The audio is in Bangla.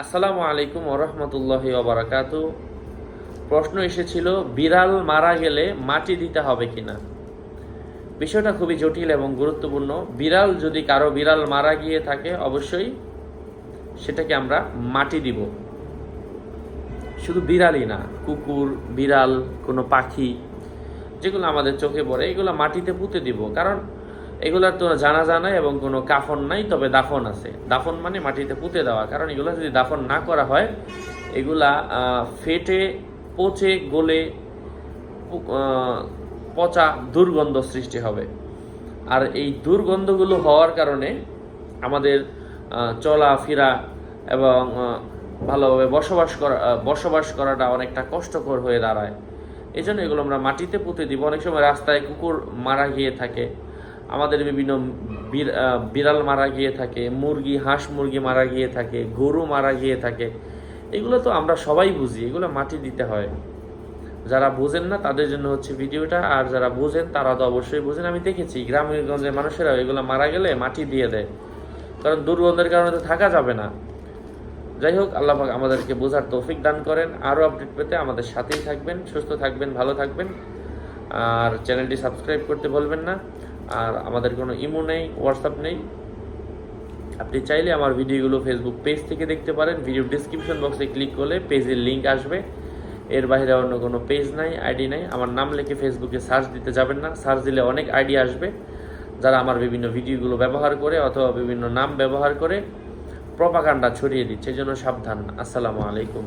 আসসালামু আলাইকুম ওরহমতুল্লাহ ওবরাকাতু প্রশ্ন এসেছিল, বিড়াল মারা গেলে মাটি দিতে হবে কিনা? বিষয়টা খুবই জটিল এবং গুরুত্বপূর্ণ। বিড়াল যদি কারও বিড়াল মারা গিয়ে থাকে, অবশ্যই সেটাকে আমরা মাটি দিব। শুধু বিড়ালই না, কুকুর, বিড়াল, কোনো পাখি, যেগুলো আমাদের চোখে পড়ে, এগুলো মাটিতে পুঁতে দিব। কারণ এগুলার তো জানা জানাই এবং কোনো কাফন নাই, তবে দাফন আছে। দাফন মানে মাটিতে পুঁতে দেওয়া। কারণ এগুলো যদি দাফন না করা হয়, এগুলা ফেটে, পচে, গলে পচা দুর্গন্ধ সৃষ্টি হবে। আর এই দুর্গন্ধগুলো হওয়ার কারণে আমাদের চলাফেরা এবং ভালোভাবে বসবাস করা বসবাস করাটা অনেকটা কষ্টকর হয়ে দাঁড়ায়। এই জন্য এগুলো আমরা মাটিতে পুঁতে দিব। অনেক সময় রাস্তায় কুকুর মারা গিয়ে থাকে। আমাদের বিভিন্ন বিড়- বিড়াল মারা গিয়ে থাকে, মুরগি, হাঁস মুরগি মারা গিয়ে থাকে, গরু মারা গিয়ে থাকে। এগুলো তো আমরা সবাই বুঝি, এগুলো মাটি দিতে হয়। যারা বোঝেন না, তাদের জন্য হচ্ছে ভিডিওটা, আর যারা বোঝেন, তারা তো অবশ্যই বোঝেন। আমি দেখেছি, গ্রামগঞ্জের মানুষেরা এগুলো মারা গেলে মাটি দিয়ে দেয়। কারণ দুর্গন্ধের কারণে তো থাকা যাবে না। যাই হোক, আল্লাহ আমাদেরকে বোঝার তৌফিক দান করেন। আরও আপডেট পেতে আমাদের সাথেই থাকবেন, সুস্থ থাকবেন, ভালো থাকবেন। আর চ্যানেলটি সাবস্ক্রাইব করতে বলবেন না। আর আমাদের কোনো ইমো নেই হোয়াটসঅ্যাপ নেই। আপনি চাইলে আমার ভিডিওগুলো ফেসবুক পেজ থেকে দেখতে পারেন। ভিডিও ডিসক্রিপশন বক্সে ক্লিক করলে পেজের লিংক আসবে। এর বাইরে অন্য কোনো পেজ নাই আইডি নাই। আমার নাম লিখে ফেসবুকে সার্চ দিতে যাবেন না। সার্চ দিলে অনেক আইডি আসবে। যারা আমার বিভিন্ন ভিডিওগুলো ব্যবহার করে অথবা বিভিন্ন নাম ব্যবহার করে প্রপাগান্ডা ছড়িয়ে দিচ্ছে। জন্য সাবধান। আসসালামু আলাইকুম।